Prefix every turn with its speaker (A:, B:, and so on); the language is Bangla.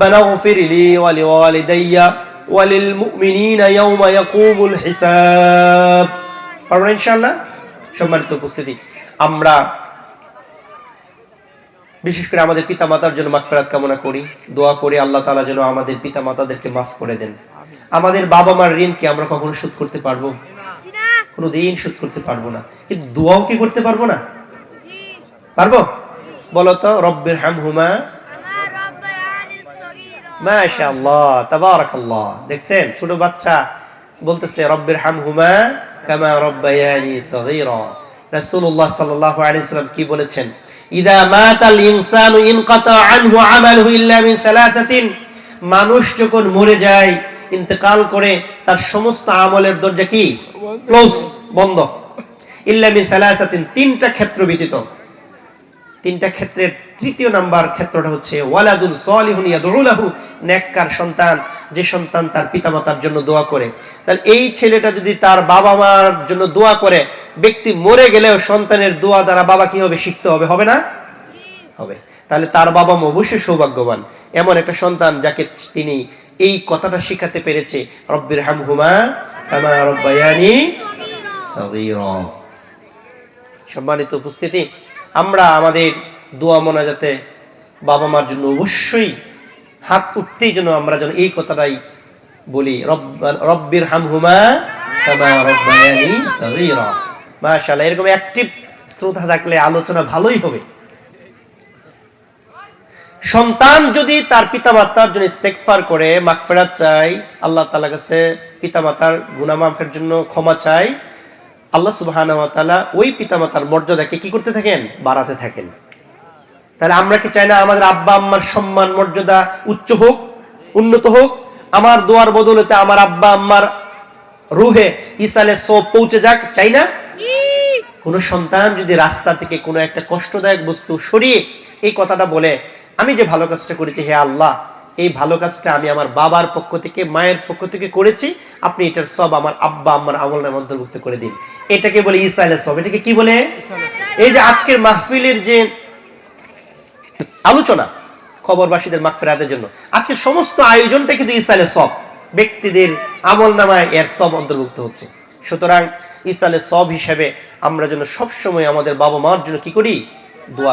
A: ربنا اغفر لي ولوالدي وللمؤمنين يوم يقوم الحساب পারবেন ইনশাআল্লাহ সম্মানিত উপস্থিতি আমরা বিশেষ করে আমাদের পিতা মাতার জন্য মাগফিরাত কামনা করি দোয়া করি আল্লাহ তাআলা যেন আমাদের পিতা মাতাদেরকে মাফ করে দেন আমাদের বাবা মার ঋণ কি আমরা কখনো শোধ করতে পারবো কোনো দিন শোধ করতে পারবো না কিন্তু দোয়াও কি করতে পারবো না পারবো বলো তো রব্বের হাম হুমা মাশাআল্লাহ তাবারাকাল্লাহ। দেখছেন? ছোট বাচ্চা বলতেছে রব্বের হাম হুমা কামা রব্বায়ানি সগীরা। রাসূলুল্লাহ সাল্লাল্লাহু আলাইহি সাল্লাম কি বলেছেন? ইদা মাতাল ইনসানু ইনকাতা আনহু আমালুহু ইল্লা মিন সালাসাতিন। মানুষ যখন মরে যায় ইন্তেকাল করে তার সমস্ত আমলের দরজা কি? ক্লোজ বন্ধ। ইল্লা মিন সালাসাতিন তিনটা ক্ষেত্র ব্যতীত। তিনটা ক্ষেত্রের তৃতীয় নাম্বার ক্ষেত্রটা হচ্ছে ওয়ালাদুল সলিহুন ইয়াদউলাহু নেককার সন্তান, যে সন্তান তার পিতামাতার জন্য দোয়া করে। তাহলে এই ছেলেটা যদি তার বাবা মার জন্য দোয়া করে, ব্যক্তি মরে গেলেও সন্তানের দোয়া দ্বারা বাবা কি হবে? শিখতে হবে হবে না? হবে। তাহলে তার বাবা মা অবশ্যই সৌভাগ্যবান। এমন একটা সন্তান যাকে তিনি এই কথাটা শিখাতে পেরেছে, রব্বির হামহুমা সম্মানিত উপস্থিতি আমরা আমাদের দোয়া মোনাজাতে বাবা মার জন্য অবশ্যই হাত উঠতেই যেন আমরা যেন এই কথাটাই বলি রব্বির হামহুমা রব্বায়ানি এরকম অ্যাক্টিভ শ্রোতা থাকলে আলোচনা ভালোই হবে। সন্তান যদি তার পিতামাতার জন্য ইস্তেগফার করে, মাগফিরাত চাই আল্লাহ তাআলার কাছে পিতামাতার গুনাহ মাফের জন্য ক্ষমা চাই আল্লাহ তাআলা ওই পিতামাতার মর্যাদাকে কি করতে থাকেন? বাড়াতে থাকেন। তাহলে আমরা কি চাই না আমাদের আব্বা আম্মার সম্মান মর্যাদা উচ্চ হোক উন্নত হোক? আমার দোয়ার বদলতে আমার আব্বা আম্মার রুহে ইসালে সব পৌঁছে যাক চাই না? কোন সন্তান যদি রাস্তা থেকে কোনো একটা কষ্টদায়ক বস্তু সরিয়ে এই কথাটা বলে আমি যে ভালো কাজটা করেছি হে আল্লাহ এই ভালো কাজটা আমি আমার বাবার পক্ষ থেকে, মায়ের পক্ষ থেকে করেছি। আপনি এটার সব আমার আব্বা, আম্মার আমল নামে অন্তর্ভুক্ত করে দিন। এটাকে বলে ইসাইলের সব এটাকে কি বলে? এই যে আজকের মাহফিলের যে আলোচনা খবরবাসীদের মাগফিরাতের জন্য, আজকে সমস্ত আয়োজনটা কিন্তু ইসাইলের সব ব্যক্তিদের আমল নামায় এর সব অন্তর্ভুক্ত হচ্ছে। সুতরাং ইসালের সব হিসেবে আমরা যেন সবসময় আমাদের বাবা মার জন্য কি করি? দোয়া